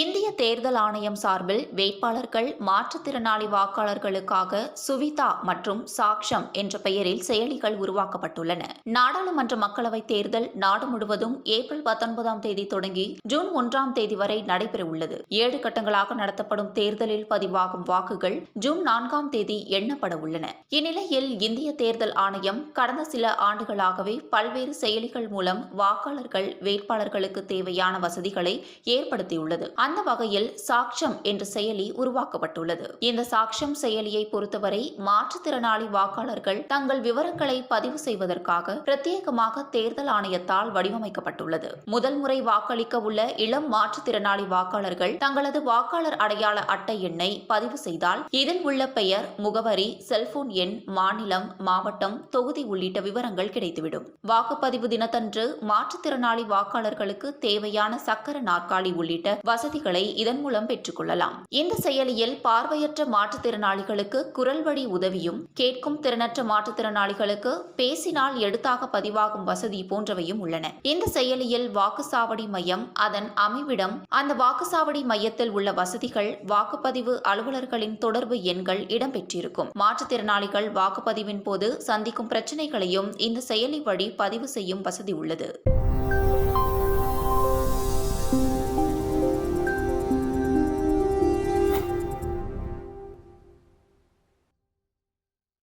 இந்திய தேர்தல் ஆணையம் சார்பில் வேட்பாளர்கள் மாற்றுத்திறனாளி வாக்காளர்களுக்காக சுவிதா மற்றும் சாக்ஷம் என்ற பெயரில் செயலிகள் உருவாக்கப்பட்டுள்ளன. நாடாளுமன்ற மக்களவைத் தேர்தல் நாடு முழுவதும் ஏப்ரல் பத்தொன்பதாம் தேதி தொடங்கி ஜூன் ஒன்றாம் தேதி வரை நடைபெறவுள்ளது. ஏழு கட்டங்களாக நடத்தப்படும் தேர்தலில் பதிவாகும் வாக்குகள் ஜூன் நான்காம் தேதி எண்ணப்பட உள்ளன இந்நிலையில் இந்திய தேர்தல் ஆணையம் கடந்த சில ஆண்டுகளாகவே பல்வேறு செயலிகள் மூலம் வாக்காளர்கள் வேட்பாளர்களுக்கு தேவையான வசதிகளை ஏற்படுத்தியுள்ளது. அந்த வகையில் சாக்ஷம் என்ற செயலி உருவாக்கப்பட்டுள்ளது. இந்த சாக்ஷம் செயலியை பொறுத்தவரை மாற்றுத்திறனாளி வாக்காளர்கள் தங்கள் விவரங்களை பதிவு செய்வதற்காக பிரத்யேகமாக தேர்தல் ஆணையத்தால் வடிவமைக்கப்பட்டுள்ளது. முதல் முறை வாக்களிக்க உள்ள இளம் மாற்றுத்திறனாளி வாக்காளர்கள் தங்களது வாக்காளர் அடையாள அட்டை எண்ணை பதிவு செய்தால் இதில் உள்ள பெயர் முகவரி செல்போன் எண் மாநிலம் மாவட்டம் தொகுதி உள்ளிட்ட விவரங்கள் கிடைத்துவிடும். வாக்குப்பதிவு தினத்தன்று மாற்றுத்திறனாளி வாக்காளர்களுக்கு தேவையான சக்கர நாற்காலி உள்ளிட்ட வசதி வசதிகளை இதன் மூலம் பெற்றுக்கொள்ளலாம். இந்த செயலியில் பார்வையற்ற மாற்றுத்திறனாளிகளுக்கு குரல் வழி உதவியும் கேட்கும் திறனற்ற மாற்றுத்திறனாளிகளுக்கு பேசினால் எடுத்தாக பதிவாகும் வசதி போன்றவையும் உள்ளன. இந்த செயலியில் வாக்குச்சாவடி மையம் அதன் அமைவிடம் அந்த வாக்குச்சாவடி மையத்தில் உள்ள வசதிகள் வாக்குப்பதிவு அலுவலர்களின் தொடர்பு எண்கள் இடம்பெற்றிருக்கும். மாற்றுத்திறனாளிகள் வாக்குப்பதிவின் போது சந்திக்கும் பிரச்சனைகளையும் இந்த செயலி வழி பதிவு செய்யும் வசதி உள்ளது.